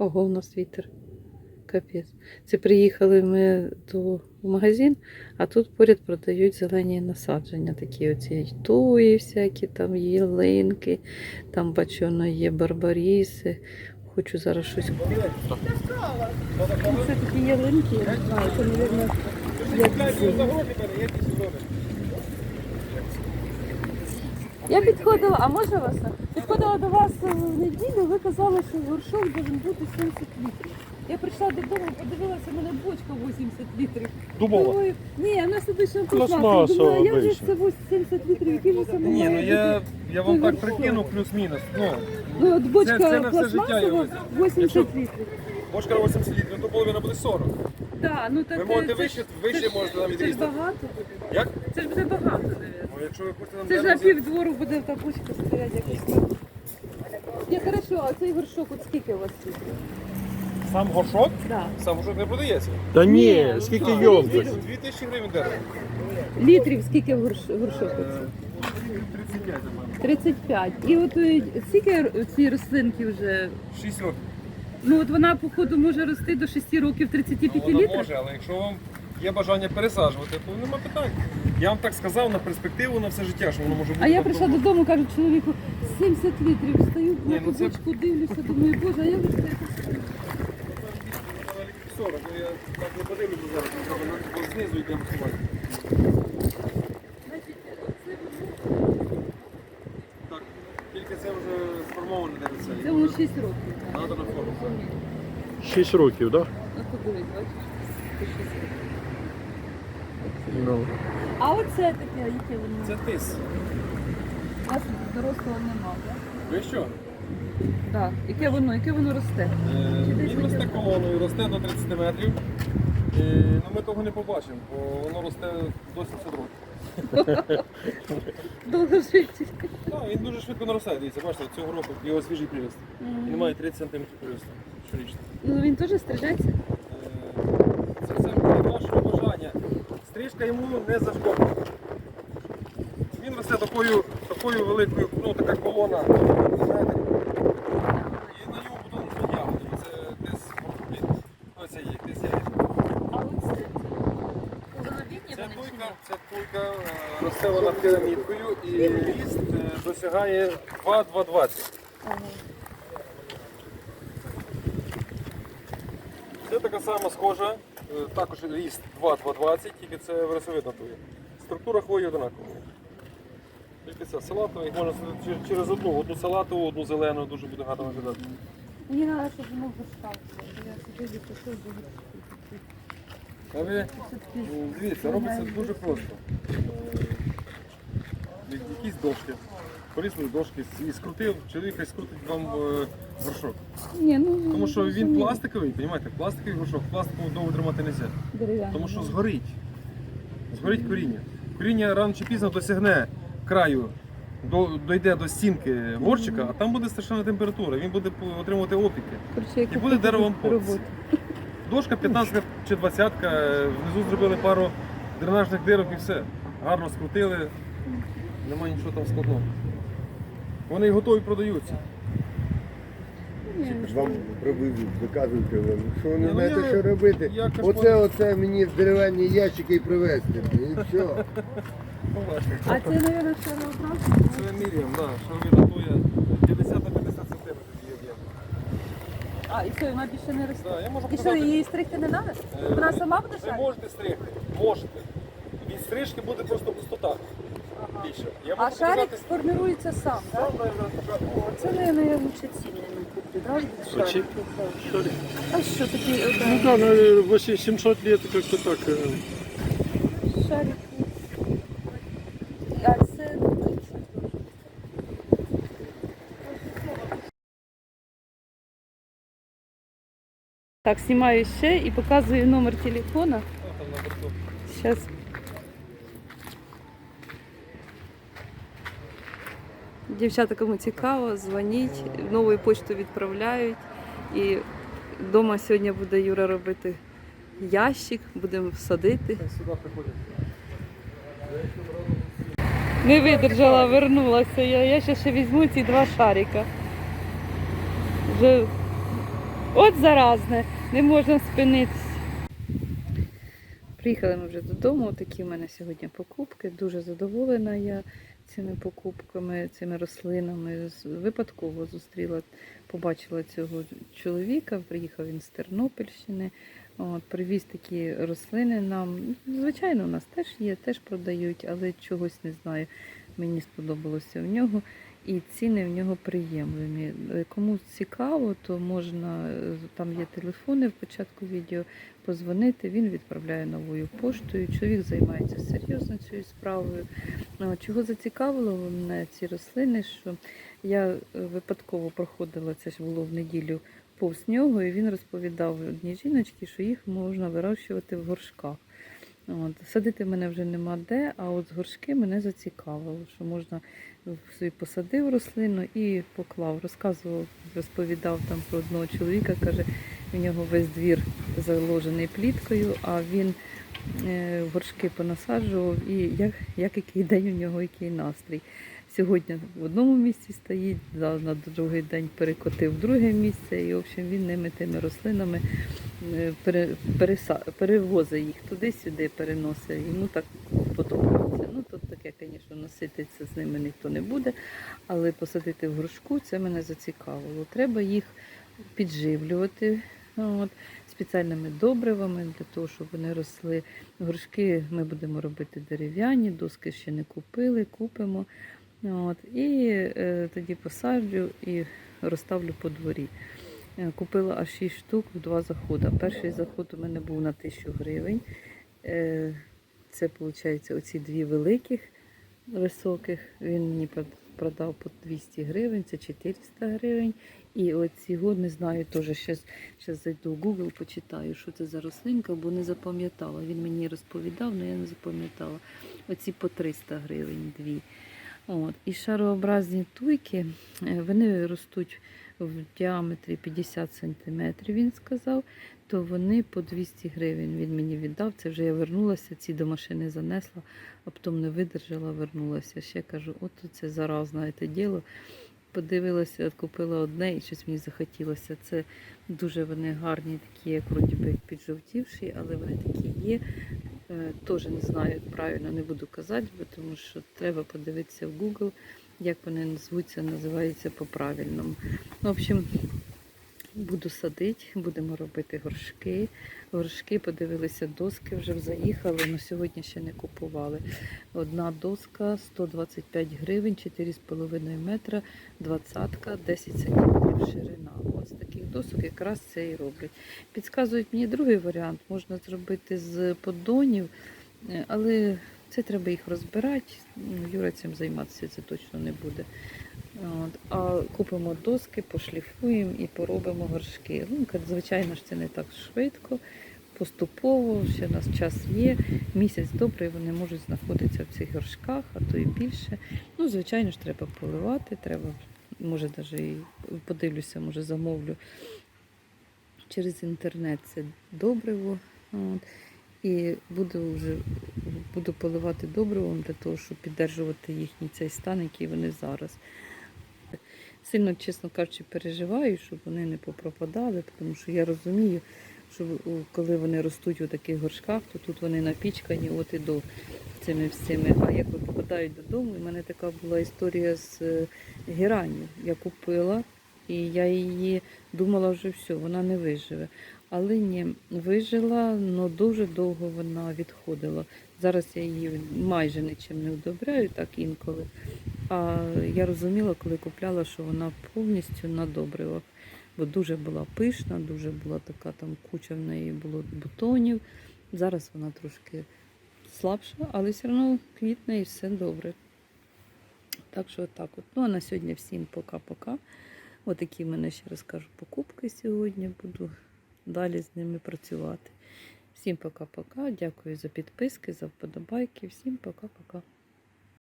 Ого, у нас вітер. Капець. Це приїхали ми до, в магазин, а тут поряд продають зелені насадження, такі оці туї всякі, там ялинки, там бачу, є барбаріси. Хочу зараз щось купити. Це такі ялинки, я не знаю, це, мабуть, як. Я підходила, а може вас? Підходила до вас в неділю, ви казали, що горшок повинен бути 70 літрів. Я прийшла додому, подивилася, в мене бочка 80 літрів. Думала. Думаю, ні, вона сидить ще Пластмасова я вже це 70 літрів, який же це Ні, ну я, я вам так прикину плюс-мінус. Ну, Ну, от бочка Це- це на все життя пластмасова його. 80 Якщо- літрів. бочка на 80 літрів, то половина буде 40. Да, ну, так, Ви можете це ж- вище, вище ж- можете нам Це ж багато буде. Як? Це ж буде багато, мабуть. Ну, якщо ви хочете нам Це ж на деревом півдвору буде та бочка стоять якось. Ні, хорошо, а цей горшок от скільки у вас за- Сам горшок? Да. Сам горшок не продається. Та Ні, ні, ну, скільки що? йомкость? 2000 гривень дерево. Літрів скільки в горш- горшок? оце? 35, 35. І от е, скільки р- ці рослинки вже? 6 років. Ну от вона, походу, може рости до 6 років 35 Ну, вона літрів. може, але якщо вам є бажання пересаджувати, то нема питань. Я вам так сказав на перспективу на все життя, що воно може бути. А я прийшла довго. додому, кажу чоловіку, 70 літрів стою, на Ні, ну це- дивлюся, думаю, боже, а я вже 40, ну, я так не подивлюся зараз, бо знизу йдемо сувати. Так, тільки це вже сформоване дерево. це воно 6 років. Надо на форму. так. Шість років, так? Ну, подивись, бачиш, це 6 років. Ну. А оце таке, яке воно? Це тис. У нас дорослого нема, так? Ви що? Так. Яке воно, яке воно росте? Е, Чи десь Він росте колоною, росте до 30 метрів. І, ну, ми того не побачимо, бо воно росте до 700 років. Довго жити. Так, він дуже швидко наростає, дивіться, бачите, цього року його свіжий приріст. Він має 30 см приросту щорічно. Ну він теж стрижеться? Е, Це все буде вашого бажання. Стрижка йому не зашкодить. Він росте такою, такою великою, ну така колона. знаєте. І на потім ростуть ягоди. Це десь. Оце є, десь є. Це туйка, це туйка, росте вона пірамідкою і ріст е, досягає 2-2,20. Ага. Це така сама схожа, також ріст 2-2,20, тільки це вересовидна туя. Структура хвої однакова. Тільки це салатова, їх можна через одну, одну салатову, одну зелену, дуже буде гарно виглядати. Мені треба, щоб воно горшкав. Я собі пішов до А ви дивіться, робиться дуже просто. Е, Якісь дошки, порізали дошки і скрутив, чоловік скрутить вам е, горшок. Ні, ну, Тому що він розумію. пластиковий, розумієте, пластиковий горшок, пластикову довго тримати не можна. Дерев'яний. Тому що згорить. Згорить коріння. Коріння рано чи пізно досягне краю, до, дойде до стінки горщика, а там буде страшна температура, він буде по- отримувати опіки. Коротше, як і буде деревом роботи. Дошка 15 чи 20, внизу зробили пару дренажних дирок і все. Гарно скрутили, немає нічого там складного. Вони готові продаються. Вам привезуть, доказуйте вам. Що ви не ну, знаєте, я- що робити? я кажу, Оце, оце мені в дерев'яні ящики і привезти. І все. А це, мабуть, шарообразна? Це Міріям, да, що він готує 50 на 50 сантиметрів її об'єм. А, і що, вона більше не росте? Да, я можу І що, показати. її стригти не треба? Вона сама буде Ви шарити? можете стригти, можете. Від стрижки буде просто пустота. Більше. Я А можу шарик показати сформирується сам, так? сам, навіть зараз покажу. Це, мабуть, лучше ціни не куплю, да? Оці? Шарик. А що такі Ну да, наверное, 700 лет как-то так. э? А це... Так, знімаю ще і показую номер телефона. Що там на борту? Сейчас. Дівчата, кому цікаво, дзвоніть, нову почту відправляють. І вдома сьогодні буде Юра робити ящик, будемо садити. Не видержала, вернулася. Я, я ще, ще візьму ці два шарика. Вже От заразне, не можна спинитися. Приїхали ми вже додому. Такі в мене сьогодні покупки. Дуже задоволена я цими покупками, цими рослинами. Випадково зустріла, побачила цього чоловіка. Приїхав він з Тернопільщини. От, привіз такі рослини нам. Звичайно, у нас теж є, теж продають, але чогось не знаю. Мені сподобалося в нього. І ціни в нього приємливі. Е, Кому цікаво, то можна, е, там є телефони в початку відео, позвонити, він відправляє новою поштою. Чоловік займається серйозно цією справою. Чого зацікавило мене ці рослини, що я е, випадково проходила, це ж було в неділю повз нього, і він розповідав одній жіночці, що їх можна вирощувати в горшках. От. Садити мене вже нема де, а от з горшки мене зацікавило, що можна собі посадив рослину і поклав. Розказував, розповідав там про одного чоловіка, каже, в нього весь двір заложений пліткою, а він е, горшки понасаджував і як, як який день у нього, який настрій. Сьогодні в одному місці стоїть, на другий день перекотив в друге місце, і в общем він ними тими рослинами е, перевозить їх туди-сюди, переносить. Йому так подобається. Ну тут таке, звісно, носитися з ними ніхто не буде, але посадити в горшку це мене зацікавило. Треба їх підживлювати. От, спеціальними добривами для того, щоб вони росли. Горшки ми будемо робити дерев'яні, доски ще не купили, купимо. От, і е, тоді посаджу і розставлю по дворі. Е, Купила аж 6 штук в два заходи. Перший заход у мене був на 1000 гривень. Е, Це, виходить, оці дві великих високих. Він мені продав по 200 гривень, це 400 гривень. І оці не знаю, теж зараз, зараз зайду в Google, почитаю, що це за рослинка, бо не запам'ятала. Він мені розповідав, але я не запам'ятала. Оці по 300 гривень дві. От. І шарообразні туйки, е, вони ростуть в діаметрі 50 см, він сказав, то вони по 200 гривень він мені віддав. Це вже я вернулася, ці до машини занесла, а потім не видержала, вернулася. Ще кажу, от це заразне діло. Подивилася, купила одне і щось мені захотілося. Це дуже вони гарні, такі, як вроді би піджовтівші, але вони такі є. Е, Теж не знаю, правильно не буду казати, бо тому що треба подивитися в Google, як вони звуться, називаються по-правильному. В общем, буду садити, будемо робити горшки. Горшки подивилися, доски вже заїхали, але сьогодні ще не купували. Одна доска 125 гривень, 4,5 метра, двадцятка, 10 сантиметрів ширина. Досок якраз це і роблять. Підказують мені другий варіант, можна зробити з поддонів, е, але це треба їх розбирати. Ну, Юра цим займатися це точно не буде. От. А купимо доски, пошліфуємо і поробимо горшки. Ну, звичайно ж, це не так швидко, поступово, ще у нас час є. Місяць добрий вони можуть знаходитися в цих горшках, а то і більше. Ну, звичайно ж, треба поливати, треба, може, навіть подивлюся, може, замовлю через інтернет це добриво. От. І буду вже буду поливати добривом для того, щоб піддержувати їхній цей стан, який вони зараз. Сильно, чесно кажучи, переживаю, щоб вони не попропадали, тому що я розумію, що коли вони ростуть у таких горшках, то тут вони напічкані от і до цими всіми. А як от попадають додому, у мене така була історія з е, геранню. Я купила і я її думала вже все, вона не виживе. Але ні, вижила, але дуже довго вона відходила. Зараз я її майже нічим не вдобряю, так інколи. А я розуміла, коли купляла, що вона повністю на добривах, бо дуже була пишна, дуже була така там куча в неї було бутонів. Зараз вона трошки слабша, але все одно квітне і все добре. Так що так от. Ну а на сьогодні всім пока-пока. Отакі в мене ще раз кажу покупки сьогодні. Буду далі з ними працювати. Всім пока-пока. Дякую за підписки, за вподобайки. Всім пока-пока.